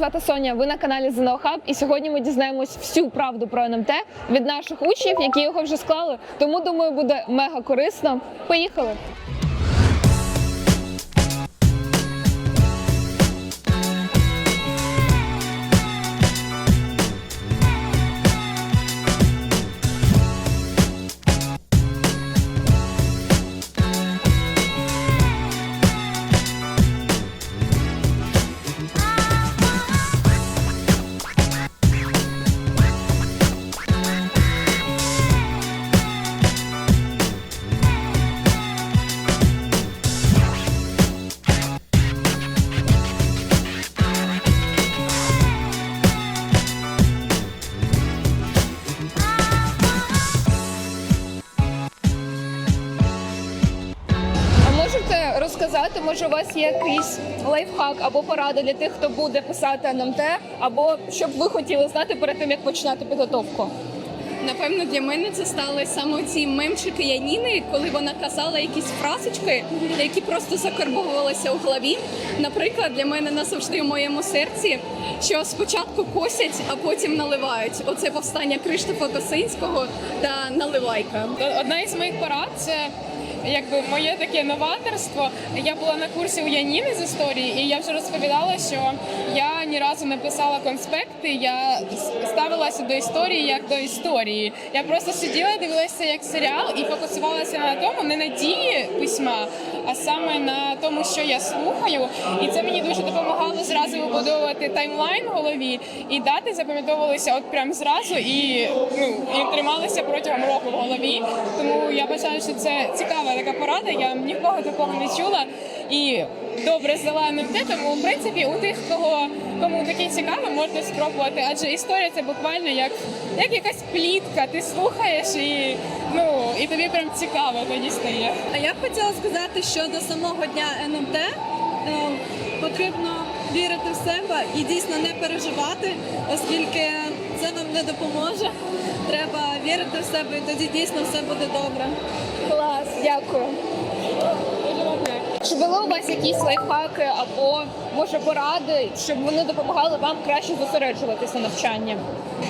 Звати Соня. Ви на каналі ЗНО Хаб. І сьогодні ми дізнаємось всю правду про НМТ від наших учнів, які його вже склали. Тому думаю, буде мега корисно. Поїхали! Розказати, може, у вас є якийсь лайфхак або порада для тих, хто буде писати НМТ, або що б ви хотіли знати перед тим, як починати підготовку? Напевно, для мене це стали саме ці мемчики Яніни, коли вона казала якісь фразочки, які просто закарбовувалися у голові. Наприклад, для мене назавжди в моєму серці, що спочатку косять, а потім наливають. Оце повстання Криштофа Косинського та наливайка. Одна із моїх порад це якби моє таке новаторство. Я була на курсі у Яніни з історії, і я вже розповідала, що я ні разу не писала конспекти. Я ставилася до історії як до історії. Я просто сиділа, дивилася як серіал і фокусувалася на тому, не на дії письма, а саме на тому, що я слухаю. І це мені дуже допомагало зразу вибудовувати таймлайн в голові, і дати запам'ятовувалися от прям зразу і ну і трималися протягом року в голові. Тому я вважаю, що це цікава така порада. Я нікого такого не чула і добре здала НМТ, тому в принципі у тих, кого кому таке цікаво, можна спробувати. Адже історія це буквально як, як якась плітка. Ти слухаєш і ну і тобі прям цікаво тоді стає. А я б хотіла сказати, що до самого дня НМТ е, потрібно вірити в себе і дійсно не переживати, оскільки це нам не допоможе. Треба вірити в себе, і тоді дійсно все буде добре. Клас, дякую. Чи були у вас якісь лайфхаки або може поради, щоб вони допомагали вам краще зосереджуватися на навчанні?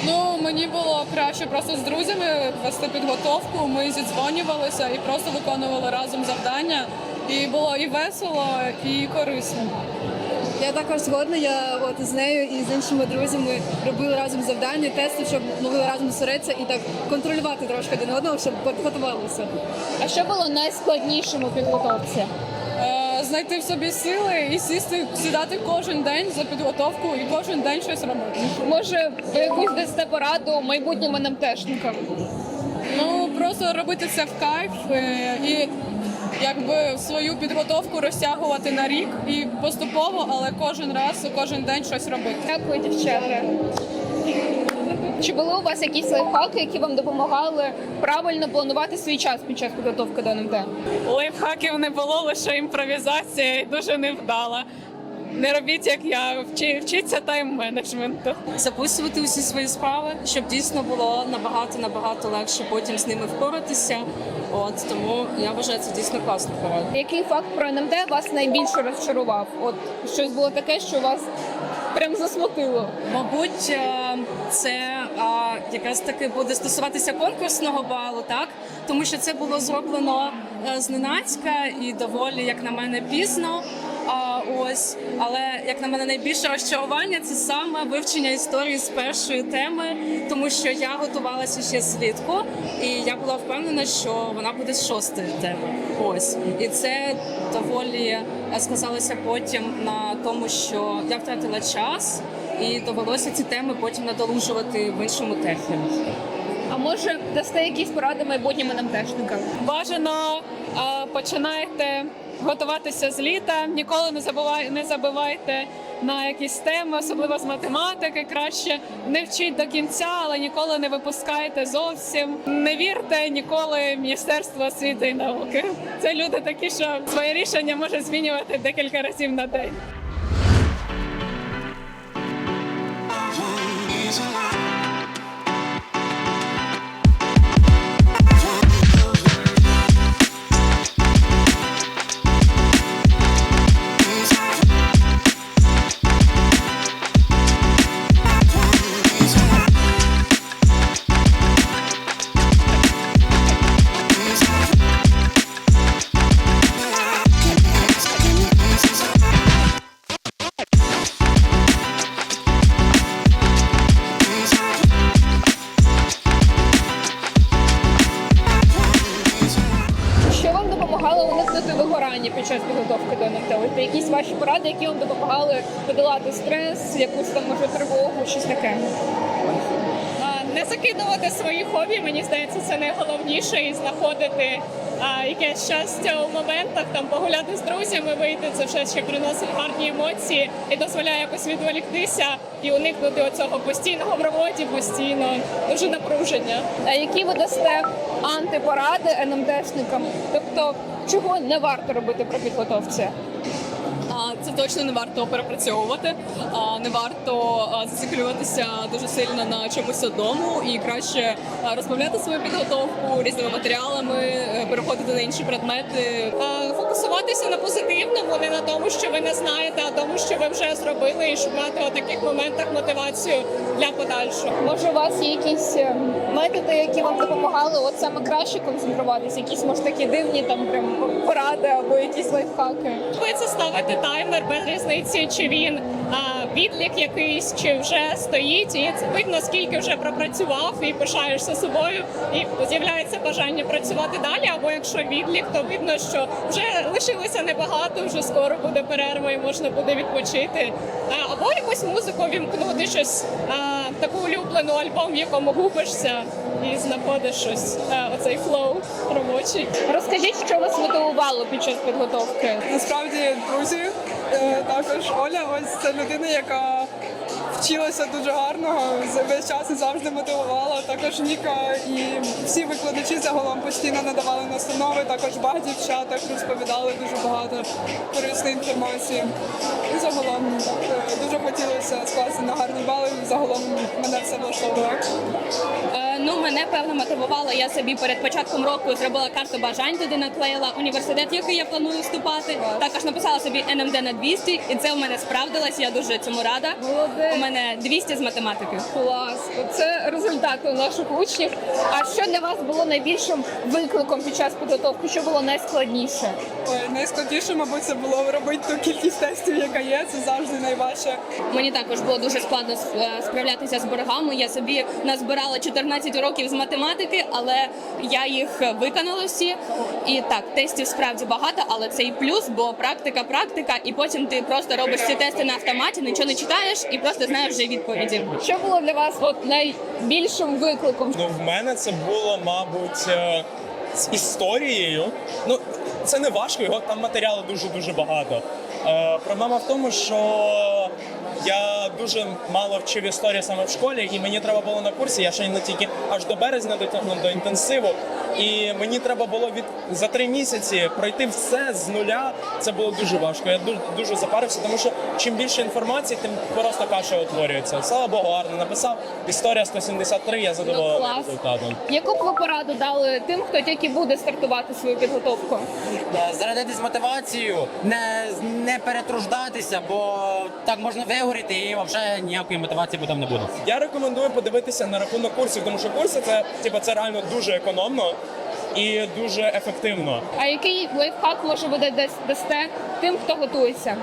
Ну мені було краще просто з друзями вести підготовку. Ми зідзвонювалися і просто виконували разом завдання. І було і весело, і корисно. Я також згодна. Я от з нею і з іншими друзями робили разом завдання, тести, щоб могли разом зосередитися і так контролювати трошки один одного, щоб підготувалися. А що було найскладнішим у підготовці? Знайти в собі сили і сісти, сідати кожен день за підготовку і кожен день щось робити. Може, ви якусь дасте пораду майбутнім НМТшникам? Ну просто робити це в кайф е, і якби свою підготовку розтягувати на рік і поступово, але кожен раз, кожен день щось робити. Дякую, дівчата. Чи були у вас якісь лайфхаки, які вам допомагали правильно планувати свій час під час підготовки до НМТ? Лайфхаків не було, лише імпровізація і дуже невдала. Не робіть, як я, вчи- вчіться тайм-менеджменту. записувати усі свої справи, щоб дійсно було набагато набагато легше потім з ними впоратися. От тому я вважаю це дійсно класна порада. Який факт про НМТ вас найбільше розчарував? От щось було таке, що вас прям засмутило. Мабуть, е, це е, якраз таки буде стосуватися конкурсного балу, так тому що це було зроблено е, зненацька і доволі, як на мене, пізно. А ось, але як на мене, найбільше розчарування це саме вивчення історії з першої теми, тому що я готувалася ще злітку, і я була впевнена, що вона буде з шостої теми. Ось і це доволі сказалося потім на тому, що я втратила час, і довелося ці теми потім надолужувати в іншому терміні. А може дасте якісь поради майбутнім НМТшникам? Бажано е, починайте готуватися з літа. Ніколи не забувай, не забивайте на якісь теми, особливо з математики. Краще не вчіть до кінця, але ніколи не випускайте зовсім. Не вірте ніколи Міністерству освіти і науки. Це люди такі, що своє рішення може змінювати декілька разів на день. Якісь ваші поради, які вам допомагали подолати стрес, якусь там може тривогу, щось таке. Не закидувати свої хобі, мені здається, це найголовніше і знаходити а, якесь щастя у моментах, там погуляти з друзями, вийти, це все ще приносить гарні емоції і дозволяє якось відволіктися і уникнути оцього постійного в роботі, постійно дуже напруження. А які ви дасте антипоради НМДшникам? Тобто, чого не варто робити при підготовці? Це точно не варто перепрацьовувати, а, не варто зациклюватися дуже сильно на чомусь одному і краще розмовляти свою підготовку різними матеріалами, е, переходити на інші предмети. А, Фокусуватися на позитивному, не на тому, що ви не знаєте, а тому, що ви вже зробили, і шукати у таких моментах мотивацію для подальшого. Може, у вас є якісь е, методи, які вам допомагали от саме краще концентруватися? Якісь може такі дивні там прям поради або якісь лайфхаки? Ви це ставити таймер без різниці, чи він а, відлік якийсь, чи вже стоїть, і це видно, скільки вже пропрацював, і пишаєшся собою, і з'являється бажання працювати далі. Або якщо відлік, то видно, що вже лишилося небагато, вже скоро буде перерва і можна буде відпочити. Або якусь музику вімкнути, щось таку улюблену альбом, в якому губишся і знаходиш щось, оцей флоу робочий. Розкажіть, що вас мотивувало під час підготовки? Насправді друзі, е, також Оля, ось це людина, яка вчилася дуже гарно, за- весь час і завжди мотивувала. Також Ніка і всі викладачі загалом постійно надавали настанови. Також багато дівчат розповідали дуже багато корисної інформації. І загалом е, дуже хотілося скласти на гарні бали. Загалом мене все влаштовувало. Ну, мене певно мотивувало. Я собі перед початком року зробила карту бажань, туди наклеїла університет, в який я планую вступати. Також написала собі НМД на 200, і це у мене справдилось. Я дуже цьому рада. Молодець. У мене 200 з математики. Клас, це результати наших учнів. А що для вас було найбільшим викликом під час підготовки? Що було найскладніше? Ой, найскладніше, мабуть, це було робити ту кількість тестів, яка є. Це завжди найважче. Мені також було дуже складно е, справлятися з боргами. Я собі назбирала 14 уроків з математики, але я їх виконала всі. І так, тестів справді багато, але це і плюс, бо практика, практика, і потім ти просто робиш ці тести на автоматі, нічого не читаєш і просто знаєш вже відповіді. Що було для вас от найбільшим викликом? Ну, в мене це було, мабуть, е, з історією. Ну, це не важко, його там матеріалу дуже дуже багато. Е, проблема в тому, що я дуже мало вчив історію саме в школі, і мені треба було на курсі. Я ще не тільки аж до березня дотягнув до інтенсиву. І мені треба було від за три місяці пройти все з нуля. Це було дуже важко. Я дуже, дуже запарився, тому що чим більше інформації, тим просто каша утворюється. Слава Богу, гарно написав. Історія 173, я задоволений Ну, результатом. Яку б ви пораду дали тим, хто тільки буде стартувати свою підготовку? Зарядитись мотивацією, не, не перетруждатися, бо так можна вигоріти і взагалі ніякої мотивації потім не буде. Я рекомендую подивитися на рахунок курсів, тому що курси це типу, це реально дуже економно і дуже ефективно. А який лайфхак може ви десь дасте тим, хто готується?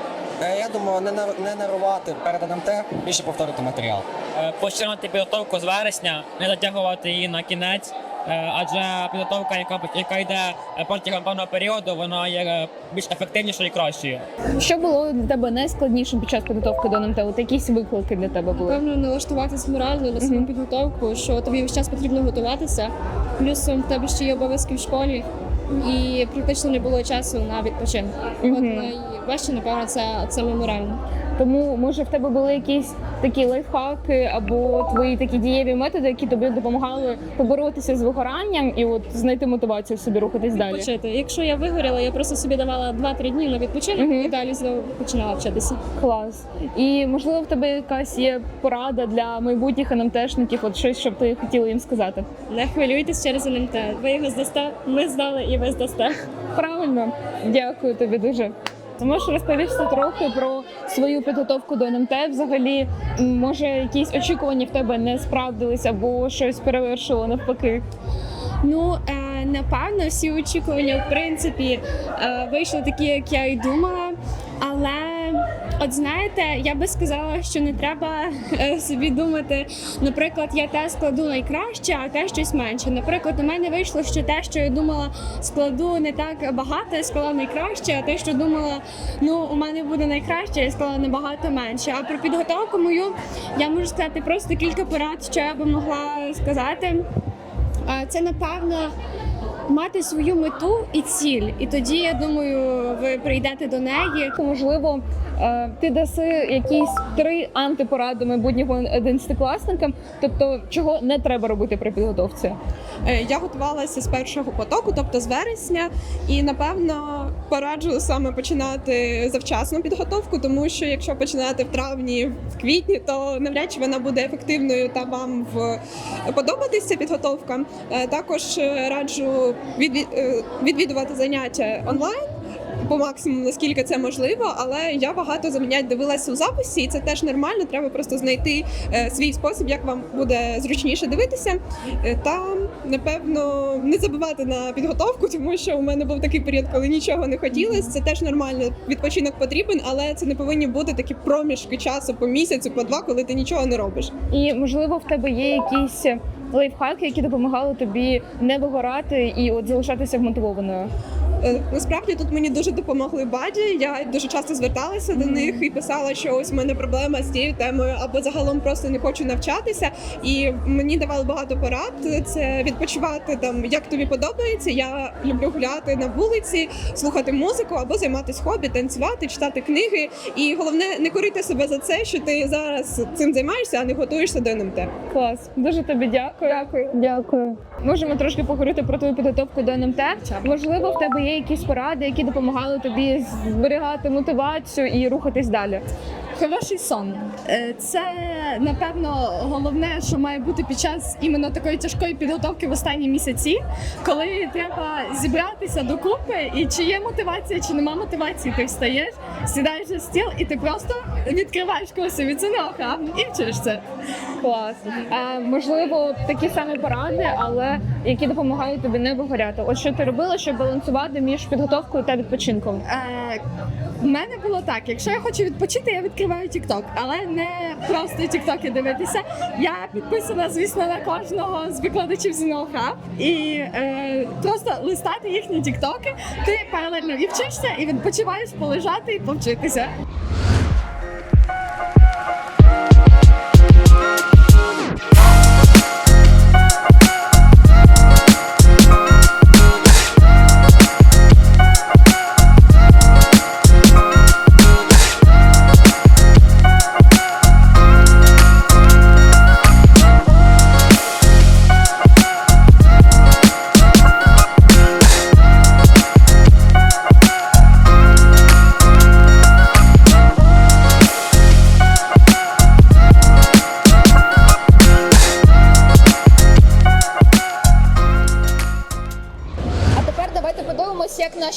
Е, Я думаю, не, не нервувати перед те більше повторити матеріал. Е, починати підготовку з вересня, не затягувати її на кінець. Е, Адже підготовка, яка яка йде е, протягом певного періоду, вона є е, більш ефективнішою і кращою. Що було для тебе найскладнішим під час підготовки до НМТ? От якісь виклики для тебе були? Певно, налаштуватись морально на саму підготовку, що тобі весь час потрібно готуватися. Плюсом в тебе ще є обов'язки в школі, і практично не було часу на відпочинок. От найважче, напевно, це саме морально. Тому може в тебе були якісь такі лайфхаки або твої такі дієві методи, які тобі допомагали поборотися з вигоранням і от знайти мотивацію собі рухатись далі. Почати. Якщо я вигоріла, я просто собі давала 2-3 дні на відпочинок Мгм. і далі знову починала вчитися. Клас. І можливо в тебе якась є порада для майбутніх НМТшників, от щось, щоб ти хотіла їм сказати. Не хвилюйтесь через НМТ. Ви його здасте, ми здали і ви здасте. Правильно, дякую тобі дуже. Ти можеш розповісти трохи про свою підготовку до НМТ? Взагалі, може, якісь очікування в тебе не справдились або щось перевершило навпаки. Ну е, напевно, всі очікування в принципі е, вийшли такі, як я і думала. Але От знаєте, я би сказала, що не треба е, собі думати, наприклад, я те складу найкраще, а те щось менше. Наприклад, у мене вийшло, що те, що я думала, складу не так багато, я склала найкраще, а те, що думала, ну у мене буде найкраще, я склала набагато менше. А про підготовку мою я можу сказати просто кілька порад, що я би могла сказати. Це напевно мати свою мету і ціль, і тоді я думаю, ви прийдете до неї. Можливо, ти даси якісь три антипоради майбутнім одинадцятикласникам, тобто чого не треба робити при підготовці. Е, Я готувалася з першого потоку, тобто з вересня, і напевно пораджу саме починати завчасно підготовку, тому що якщо починати в травні, в квітні, то навряд чи вона буде ефективною та вам в подобатися підготовка. Е, Також е, раджу е, відвідувати заняття онлайн. По максимуму, наскільки це можливо, але я багато занять дивилася у записі, і це теж нормально. Треба просто знайти е, свій спосіб, як вам буде зручніше дивитися. Е, Та напевно не забувати на підготовку, тому що у мене був такий період, коли нічого не хотілося. Це теж нормально. Відпочинок потрібен, але це не повинні бути такі проміжки часу по місяцю, по два, коли ти нічого не робиш. І можливо, в тебе є якісь лайфхаки, які допомагали тобі не вигорати і от залишатися вмотивованою. Е, Насправді тут мені дуже допомогли баді. Я дуже часто зверталася до них і писала, що ось в мене проблема з цією темою, або загалом просто не хочу навчатися. І мені давали багато порад. Це відпочивати там, як тобі подобається. Я люблю гуляти на вулиці, слухати музику або займатися хобі, танцювати, читати книги. І головне не корити себе за це, що ти зараз цим займаєшся, а не готуєшся до НМТ. Клас, дуже тобі дякую. Дякую. Дякую. Можемо трошки поговорити про твою підготовку до НМТ. Можливо, в тебе є якісь поради, які допомагали тобі зберігати мотивацію і рухатись далі. Хороший сон. Е, Це напевно головне, що має бути під час іменно такої тяжкої підготовки в останні місяці, коли треба зібратися докупи, і чи є мотивація, чи нема мотивації, ти встаєш, сідаєш за стіл, і ти просто відкриваєш курсові ЦНОХ і вчишся. Клас. А, можливо, такі самі поради, але які допомагають тобі не вигоряти. От що ти робила, щоб балансувати між підготовкою та відпочинком? Е, У мене було так: якщо я хочу відпочити, я відкриваю TikTok, але не просто TikTok дивитися. Я підписана, звісно, на кожного з викладачів з Хаб і е, просто листати їхні тіктоки. Ти паралельно і вчишся, і відпочиваєш полежати і повчитися.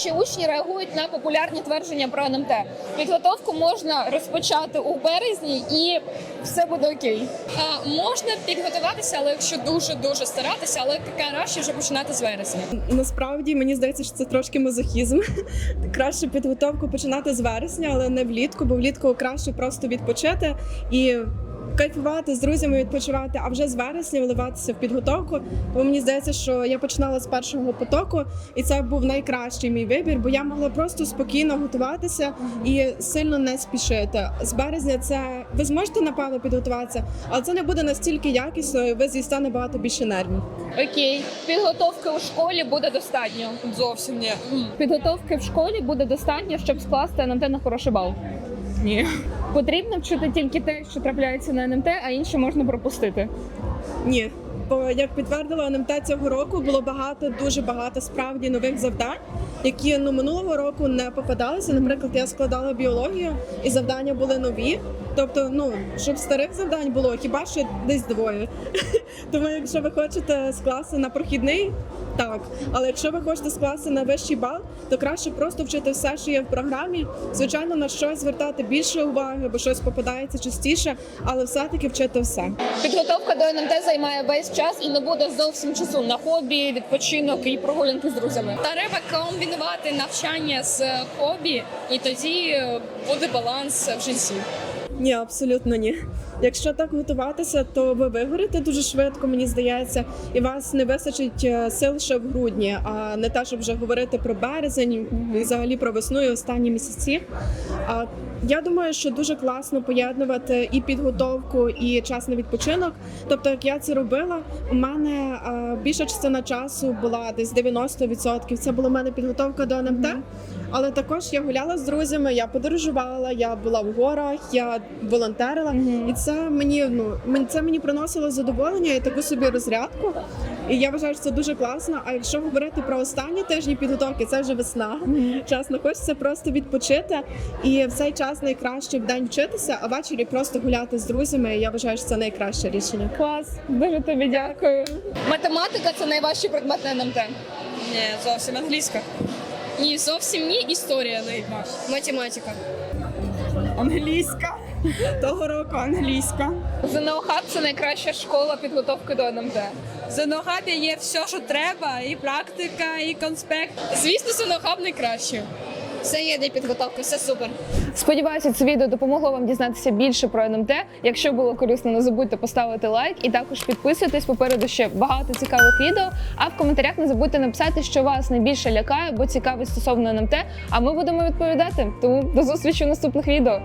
Наші учні реагують на популярні твердження про НМТ. Підготовку можна розпочати у березні, і все буде окей. А, можна підготуватися, але якщо дуже дуже старатися, але краще вже починати з вересня. Насправді мені здається, що це трошки мазохізм. Краще підготовку починати з вересня, але не влітку, бо влітку краще просто відпочити і. Кайфувати з друзями, відпочивати, а вже з вересня вливатися в підготовку. Бо мені здається, що я починала з першого потоку, і це був найкращий мій вибір, бо я могла просто спокійно готуватися і сильно не спішити. З березня це ви зможете напевно підготуватися, але це не буде настільки якісно, і ви з'їсте набагато більше нервів. Окей, підготовки у школі буде достатньо. Зовсім ні. Підготовки в школі буде достатньо, щоб скласти НМТ на хороший бал. Ні. Потрібно вчити тільки те, що трапляється на НМТ, а інше можна пропустити. Ні. Як підтвердила НМТ цього року, було багато, дуже багато справді нових завдань, які ну минулого року не попадалися. Наприклад, я складала біологію, і завдання були нові. Тобто, ну щоб старих завдань було хіба що десь двоє. Тому, якщо ви хочете скласти на прохідний, так. Але якщо ви хочете скласти на вищий бал, то краще просто вчити все, що є в програмі. Звичайно, на щось звертати більше уваги, бо щось попадається частіше, але все-таки вчити все. Підготовка до НМТ займає весь час і не буде зовсім часу на хобі, відпочинок і прогулянки з друзями. Треба комбінувати навчання з хобі, і тоді е, буде баланс в житті. Ні, абсолютно ні. Якщо так готуватися, то ви вигорите дуже швидко, мені здається, і вас не вистачить е, сил ще в грудні, а не те, щоб вже говорити про березень, і взагалі про весну і останні місяці. А я думаю, що дуже класно поєднувати і підготовку, і час на відпочинок. Тобто, як я це робила, у мене е, більша частина часу була десь 90%. Це була в мене підготовка до НМТ. Але також я гуляла з друзями, я подорожувала, я була в горах, я волонтерила, і це мені ну це мені приносило задоволення і таку собі розрядку. І я вважаю, що це дуже класно. А якщо говорити про останні тижні підготовки, це вже весна. Чесно, хочеться просто відпочити. І в цей час найкраще в день вчитися, а ввечері просто гуляти з друзями. Я вважаю, що це найкраще рішення. Клас, дуже тобі дякую. Математика це найважчий предмет на НМТ. Ні, зовсім англійська. Ні, зовсім ні. Історія найважча. Математика. Англійська того року англійська. ЗНО Хаб – це найкраща школа підготовки до НМТ. За ногами є все, що треба, і практика, і конспект. Звісно, синохаб найкраще. Все є для підготовки, все супер. Сподіваюся, це відео допомогло вам дізнатися більше про НМТ. Якщо було корисно, не забудьте поставити лайк і також підписуйтесь. Попереду ще багато цікавих відео. А в коментарях не забудьте написати, що вас найбільше лякає, бо цікавить стосовно НМТ. А ми будемо відповідати. Тому до зустрічі у наступних відео.